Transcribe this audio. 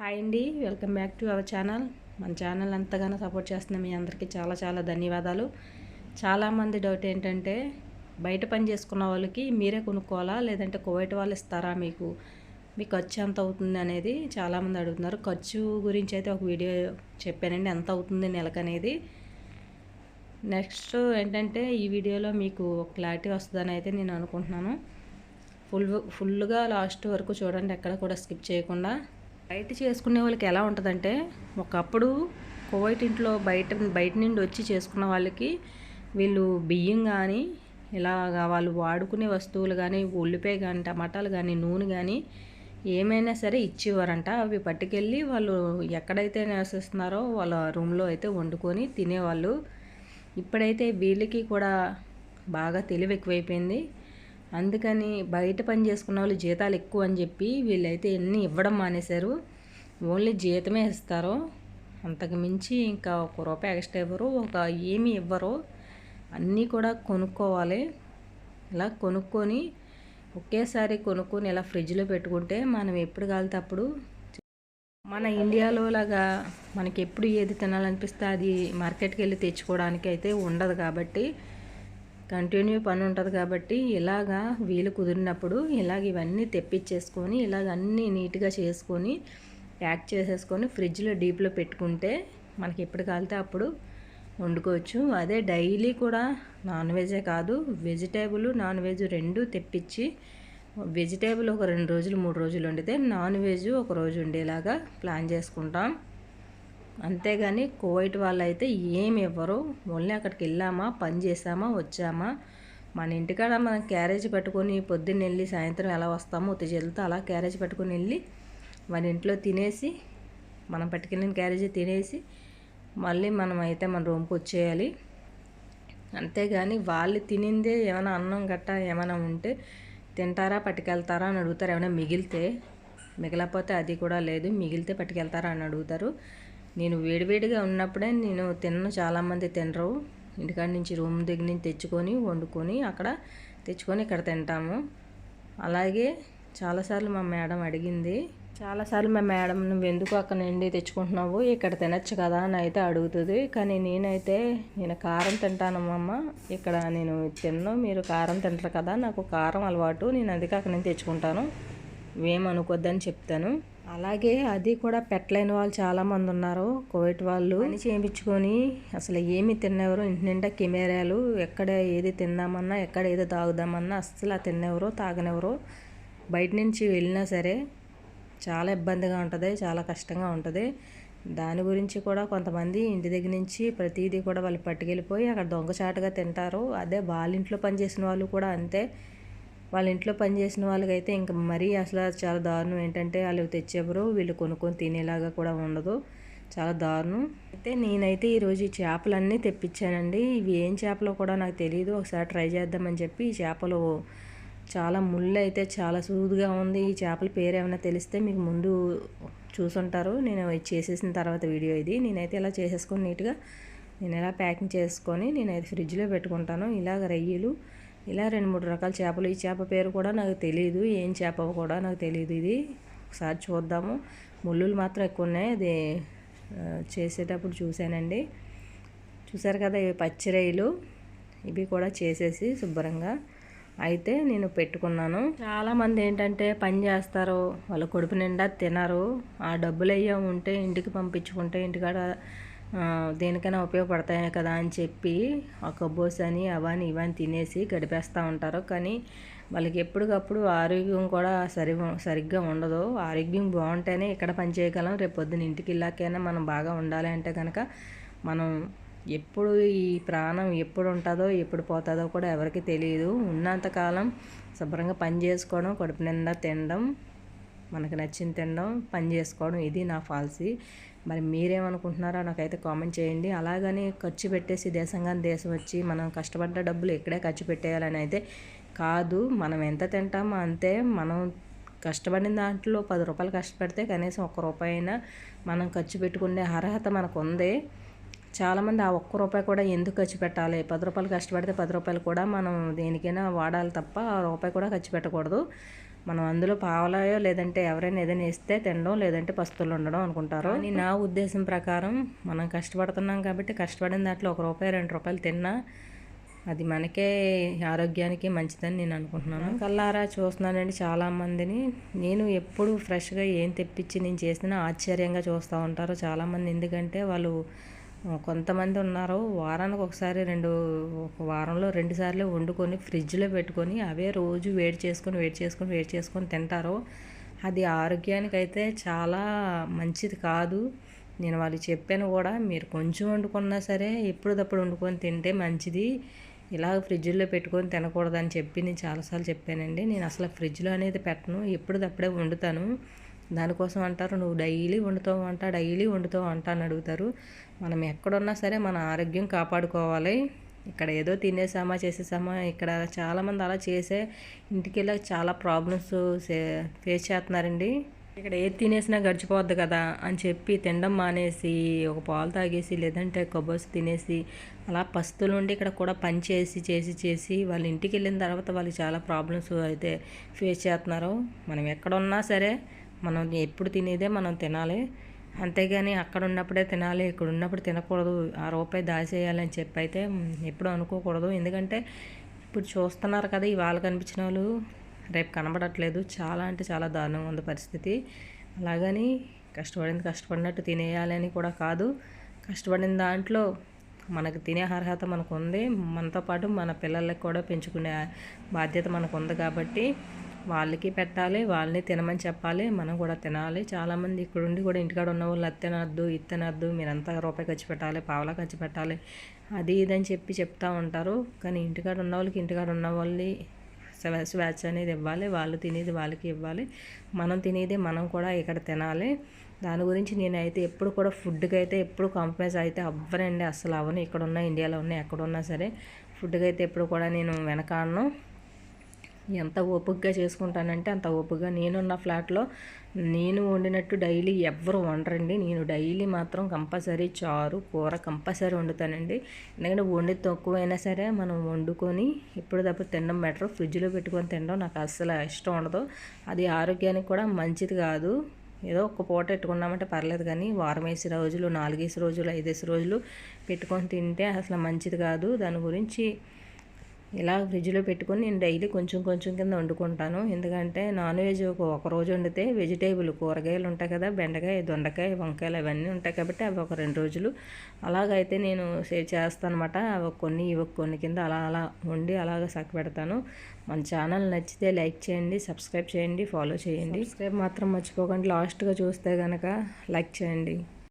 Hi అండి welcome back to our channel. మన channel ఎంతగానో సపోర్ట్ చేస్తున్న మీ అందరికీ చాలా చాలా ధన్యవాదాలు. చాలామంది డౌట్ ఏంటంటే బయట పని చేసుకున్న వాళ్ళకి మీరే కొనుక్కోవాలా లేదంటే కువైట్ వాళ్ళు ఇస్తారా మీకు? మీ ఖర్చు ఎంత అవుతుంది అనేది చాలామంది అడుగుతున్నారు. ఖర్చు గురించి అయితే ఒక వీడియో చెప్పానండి ఎంత అవుతుంది నెలకనేది నెక్స్ట్ ఏంటంటే ఈ వీడియోలో మీకు క్లారిటీ వస్తుందని అయితే నేను అనుకుంటున్నాను. ఫుల్ ఫుల్గా లాస్ట్ వరకు చూడండి ఎక్కడ కూడా స్కిప్ చేయకుండా. బయట చేసుకునే వాళ్ళకి ఎలా ఉంటుందంటే ఒకప్పుడు కోవైట్ ఇంట్లో బయట బయట నుండి వచ్చి చేసుకున్న వాళ్ళకి వీళ్ళు బియ్యం కానీ ఇలాగా వాళ్ళు వాడుకునే వస్తువులు కానీ ఉల్లిపాయ కానీ టమాటాలు కానీ నూనె కానీ ఏమైనా సరే ఇచ్చేవారంట. అవి పట్టుకెళ్ళి వాళ్ళు ఎక్కడైతే నివసిస్తున్నారో వాళ్ళ రూమ్లో అయితే వండుకొని తినేవాళ్ళు. ఇప్పుడైతే వీళ్ళకి కూడా బాగా తెలివి ఎక్కువైపోయింది అందుకని బయట పని చేసుకున్న వాళ్ళు జీతాలు ఎక్కువ అని చెప్పి వీళ్ళైతే ఎన్ని ఇవ్వడం మానేశారు. ఓన్లీ జీతమే ఇస్తారు. అంతకు మించి ఇంకా ఒక రూపాయి ఎక్స్ట్రా ఇవ్వరు ఒక ఏమి ఇవ్వరు. అన్నీ కూడా కొనుక్కోవాలి. ఇలా కొనుక్కొని ఒకేసారి కొనుక్కొని ఇలా ఫ్రిడ్జ్లో పెట్టుకుంటే మనం ఎప్పుడు కాలితే అప్పుడు మన ఇండియాలో లాగా మనకి ఎప్పుడు ఏది తినాలనిపిస్తే అది మార్కెట్కి వెళ్ళి తెచ్చుకోవడానికి అయితే ఉండదు కాబట్టి కంటిన్యూ పని ఉంటుంది కాబట్టి ఇలాగా వీలు కుదిరినప్పుడు ఇలాగ ఇవన్నీ తెప్పించేసుకొని ఇలాగ అన్నీ నీట్గా చేసుకొని ప్యాక్ చేసేసుకొని ఫ్రిడ్జ్లో డీప్లో పెట్టుకుంటే మనకి ఎప్పుడు కాలితే అప్పుడు వండుకోవచ్చు. అదే డైలీ కూడా నాన్ వెజే కాదు వెజిటేబుల్ నాన్ వెజ్ రెండు తెప్పించి వెజిటేబుల్ ఒక రెండు రోజులు మూడు రోజులు వండితే నాన్ వెజ్ ఒక రోజు ఉండేలాగా ప్లాన్ చేసుకుంటాం. అంతేగాని కువైట్ వాళ్ళు అయితే ఏమి ఇవ్వరు ఓన్లీ అక్కడికి వెళ్ళామా పని చేసామా వచ్చామా? మన ఇంటికాడ మనం క్యారేజ్ పెట్టుకొని పొద్దున్న వెళ్ళి సాయంత్రం ఎలా వస్తామో ఉత్తజల్తో అలా క్యారేజ్ పెట్టుకొని వెళ్ళి మన ఇంట్లో తినేసి మనం పట్టుకెళ్ళిన క్యారేజ్ తినేసి మళ్ళీ మనం అయితే మన రూమ్కి వచ్చేయాలి. అంతేగాని వాళ్ళు తినిందే ఏమైనా అన్నం గట్టా ఏమైనా ఉంటే తింటారా పట్టుకెళ్తారా అని అడుగుతారు. ఏమైనా మిగిలితే మిగలకపోతే అది కూడా లేదు మిగిలితే పట్టుకెళ్తారా అని అడుగుతారు. నేను వేడివేడిగా ఉన్నప్పుడే నేను తిన్న చాలామంది తినరు. ఇంటికాడ నుంచి రూమ్ దగ్గర నుంచి తెచ్చుకొని వండుకొని అక్కడ తెచ్చుకొని ఇక్కడ తింటాము. అలాగే చాలాసార్లు మా మేడం అడిగింది చాలాసార్లు మా మేడం నువ్వు ఎందుకు అక్కడ నుండి తెచ్చుకుంటున్నావు? ఇక్కడ తినచ్చు కదా అని అయితే అడుగుతుంది. కానీ నేనైతే నేను కారం తింటాను అమ్మ ఇక్కడ నేను తిన్ను. మీరు కారం తింటారు కదా. నాకు కారం అలవాటు. నేను అందుకే అక్కడ నుంచి తెచ్చుకుంటాను. ఏమనుకోద్దని చెప్తాను. అలాగే అది కూడా పెట్టలేని వాళ్ళు చాలామంది ఉన్నారు కోవిడ్ వాళ్ళు పని చేయించుకొని అసలు ఏమి తిన్నెవరు ఇంటి నిండా కెమెరాలు ఎక్కడ ఏది తిందామన్నా ఎక్కడ ఏది తాగుదామన్నా అసలు తిన్నెవరు తాగనెవరు బయట నుంచి వెళ్ళినా సరే చాలా ఇబ్బందిగా ఉంటుంది చాలా కష్టంగా ఉంటుంది. దాని గురించి కూడా కొంతమంది ఇంటి దగ్గర నుంచి ప్రతిదీ కూడా వాళ్ళు పట్టుకెళ్ళిపోయి అక్కడ దొంగచాటుగా తింటారు. అదే వాళ్ళ ఇంట్లో పనిచేసిన వాళ్ళు కూడా అంతే. వాళ్ళ ఇంట్లో పనిచేసిన వాళ్ళకైతే ఇంకా మరీ అసలు చాలా దారుణం. ఏంటంటే వాళ్ళు తెచ్చేవారు వీళ్ళు కొనుక్కొని తినేలాగా కూడా ఉండదు. చాలా దారుణం. అయితే నేనైతే ఈరోజు ఈ చేపలన్నీ తెప్పించానండి. ఇవి ఏం చేపలో కూడా నాకు తెలియదు ఒకసారి ట్రై చేద్దామని చెప్పి ఈ చేపలు చాలా ముళ్ళు అయితే చాలా సూదుగా ఉంది. ఈ చేపల పేరు ఏమైనా తెలిస్తే మీకు ముందు చూసుంటారు. నేను చేసేసిన తర్వాత వీడియో ఇది. నేనైతే ఇలా చేసేసుకొని నీట్గా నేను ఎలా ప్యాకింగ్ చేసుకొని నేనైతే ఫ్రిడ్జ్లో పెట్టుకుంటాను. ఇలాగ రొయ్యలు ఇలా రెండు మూడు రకాల చేపలు. ఈ చేప పేరు కూడా నాకు తెలియదు ఏం చేప కూడా నాకు తెలియదు ఇది. ఒకసారి చూద్దాము. ముళ్ళులు మాత్రం ఎక్కువ ఉన్నాయి. అది చేసేటప్పుడు చూశానండి. చూసారు కదా ఇవి పచ్చిరొయ్యలు. ఇవి కూడా చేసేసి శుభ్రంగా. అయితే నేను పెట్టుకున్నాను. చాలామంది ఏంటంటే పని చేస్తారు. వాళ్ళ కొడుపు నిండా తినరు. ఆ డబ్బులు అయ్యా ఉంటే ఇంటికి పంపించుకుంటే ఇంటికాడ దేనికైనా ఉపయోగపడతాయి కదా అని చెప్పి ఆ కబ్బోస్ అని అవని ఇవని తినేసి గడిపేస్తూ ఉంటారు. కానీ వాళ్ళకి ఎప్పటికప్పుడు ఆరోగ్యం కూడా సరి సరిగ్గా ఉండదు. ఆరోగ్యం బాగుంటేనే ఇక్కడ పని చేయగలం. రేపు పొద్దున ఇంటికి వెళ్ళాకైనా మనం బాగా ఉండాలి అంటే కనుక మనం ఎప్పుడు ఈ ప్రాణం ఎప్పుడు ఉంటుందో ఎప్పుడు పోతుందో కూడా ఎవరికి తెలియదు. ఉన్నంతకాలం శుభ్రంగా పని చేసుకోవడం కడుపు నిండా తినడం మనకు నచ్చింది తినడం పని చేసుకోవడం ఇది నా పాలసీ. మరి మీరేమనుకుంటున్నారో నాకైతే కామెంట్ చేయండి. అలాగని ఖర్చు పెట్టేసి దేశంగా దేశం వచ్చి మనం కష్టపడ్డ డబ్బులు ఇక్కడే ఖర్చు పెట్టేయాలని అయితే కాదు. మనం ఎంత తింటామో అంతే. మనం కష్టపడిన దాంట్లో పది రూపాయలు కష్టపడితే కనీసం ఒక్క రూపాయి అయినా మనం ఖర్చు పెట్టుకునే అర్హత మనకు ఉంది చాలామంది ఆ ఒక్క రూపాయి కూడా ఎందుకు ఖర్చు పెట్టాలి? పది రూపాయలు కష్టపడితే పది రూపాయలు కూడా మనం దేనికైనా వాడాలి తప్ప ఆ రూపాయి కూడా ఖర్చు పెట్టకూడదు. మనం అందులో పావలాయో లేదంటే ఎవరైనా ఏదైనా వేస్తే తినడం లేదంటే పస్తులు ఉండడం అనుకుంటారు. అని నా ఉద్దేశం ప్రకారం మనం కష్టపడుతున్నాం కాబట్టి కష్టపడిన దాంట్లో ఒక రూపాయి రెండు రూపాయలు తిన్నా అది మనకే ఆరోగ్యానికి మంచిదని నేను అనుకుంటున్నాను. కల్లారా చూస్తున్నానండి చాలామందిని. నేను ఎప్పుడు ఫ్రెష్గా ఏం తెప్పించి నేను చేసినా ఆశ్చర్యంగా చూస్తూ ఉంటారు చాలామంది. ఎందుకంటే వాళ్ళు కొంతమంది ఉన్నారు. వారానికి ఒకసారి రెండు ఒక వారంలో రెండు సార్లు వండుకొని ఫ్రిడ్జ్లో పెట్టుకొని అవే రోజు వేడి చేసుకొని వేడి చేసుకొని వేడి చేసుకొని తింటారు. అది ఆరోగ్యానికి అయితే చాలా మంచిది కాదు. నేను వాళ్ళు చెప్పాను కూడా మీరు కొంచెం వండుకున్నా సరే ఎప్పుడప్పుడు వండుకొని తింటే మంచిది. ఇలా ఫ్రిడ్జ్లో పెట్టుకొని తినకూడదని చెప్పి నేను చాలాసార్లు చెప్పానండి. నేను అసలు ఫ్రిడ్జ్లో అనేది పెట్టను. ఎప్పుడప్పుడే వండుతాను. దానికోసం అంటారు నువ్వు డైలీ వండుతావు అంట డైలీ వండుతావు అంట అని అడుగుతారు. మనం ఎక్కడున్నా సరే మన ఆరోగ్యం కాపాడుకోవాలి. ఇక్కడ ఏదో తినేసామా చేసేసామా ఇక్కడ చాలామంది అలా చేసే ఇంటికి వెళ్ళి చాలా ప్రాబ్లమ్స్ ఫేస్ చేస్తున్నారండి. ఇక్కడ ఏది తినేసినా గడిచిపోద్ది కదా అని చెప్పి తినడం మానేసి ఒక పాలు తాగేసి లేదంటే కొబ్బరి తినేసి అలా పస్తులు ఉండి ఇక్కడ కూడా పని చేసి చేసి చేసి వాళ్ళ ఇంటికి వెళ్ళిన తర్వాత వాళ్ళు చాలా ప్రాబ్లమ్స్ అయితే ఫేస్ చేస్తున్నారు. మనం ఎక్కడున్నా సరే మనం ఎప్పుడు తినేదే మనం తినాలి. అంతేగాని అక్కడ ఉన్నప్పుడే తినాలి ఇక్కడ ఉన్నప్పుడు తినకూడదు ఆ రూపాయి దాచేయాలని చెప్పి అయితే ఎప్పుడు అనుకోకూడదు. ఎందుకంటే ఇప్పుడు చూస్తున్నారు కదా ఇవాళ కనిపించిన వాళ్ళు రేపు కనబడట్లేదు. చాలా అంటే చాలా దారుణంగా ఉంది పరిస్థితి. అలాగని కష్టపడింది కష్టపడినట్టు తినేయాలని కూడా కాదు. కష్టపడిన దాంట్లో మనకు తినే అర్హత మనకు ఉంది మనతో పాటు మన పిల్లలకి కూడా పెంచుకునే బాధ్యత మనకు ఉంది కాబట్టి వాళ్ళకి పెట్టాలి వాళ్ళని తినమని చెప్పాలి మనం కూడా తినాలి. చాలామంది ఇక్కడ ఉండి కూడా ఇంటికాడ ఉన్న వాళ్ళు అది తినద్దు ఇది తినద్దు మీరంతా రూపాయి ఖర్చు పెట్టాలి పావలా ఖర్చు పెట్టాలి. అది ఇదని చెప్పి చెప్తూ ఉంటారు. కానీ ఇంటికాడ ఉన్న వాళ్ళకి ఇంటికాడ ఉన్న వాళ్ళని స్వేచ్ఛ అనేది ఇవ్వాలి. వాళ్ళు తినేది వాళ్ళకి ఇవ్వాలి. మనం తినేది మనం కూడా ఇక్కడ తినాలి. దాని గురించి నేనైతే ఎప్పుడు కూడా ఫుడ్కి అయితే ఎప్పుడు కాంప్రమైజ్ అయితే అవ్వనండి. అసలు అవను ఇక్కడ ఉన్న ఇండియాలో ఉన్న ఎక్కడున్నా సరే ఫుడ్కి అయితే ఎప్పుడు కూడా నేను వెనకాడను. ఎంత ఓపికగా చేసుకుంటానంటే అంత ఓపికగా నేనున్న ఫ్లాట్లో నేను వండినట్టు డైలీ ఎవ్వరు వండరండి. నేను డైలీ మాత్రం కంపల్సరీ చారు కూర కంపల్సరీ వండుతానండి. ఎందుకంటే వండి తక్కువైనా సరే మనం వండుకొని ఎప్పుడు తినడం బెటర్. ఫ్రిడ్జ్లో పెట్టుకొని తినడం నాకు అస్సలు ఇష్టం ఉండదు. అది ఆరోగ్యానికి కూడా మంచిది కాదు. ఏదో ఒక పూట పెట్టుకున్నామంటే పర్లేదు కానీ వారం వేసి రోజులు నాలుగేసి రోజులు ఐదేసి రోజులు పెట్టుకొని తింటే అసలు మంచిది కాదు. దాని గురించి ఇలా ఫ్రిడ్జ్లో పెట్టుకొని నేను డైలీ కొంచెం కొంచెం కింద వండుకుంటాను. ఎందుకంటే నాన్ వెజ్ ఒక రోజు వండితే వెజిటేబుల్ కూరగాయలు ఉంటాయి కదా బెండకాయ దొండకాయ వంకాయలు అవన్నీ ఉంటాయి కాబట్టి అవి ఒక రెండు రోజులు అలాగైతే నేను సేవ్ చేస్తాను అనమాట అవి కొన్ని ఇవి కొన్ని కింద అలా అలా వండి అలాగ సక్క పెడతాను. మన ఛానల్ నచ్చితే లైక్ చేయండి సబ్స్క్రైబ్ చేయండి ఫాలో చేయండి. సబ్స్క్రైబ్ మాత్రం మర్చిపోకండి. లాస్ట్గా చూస్తే కనుక లైక్ చేయండి.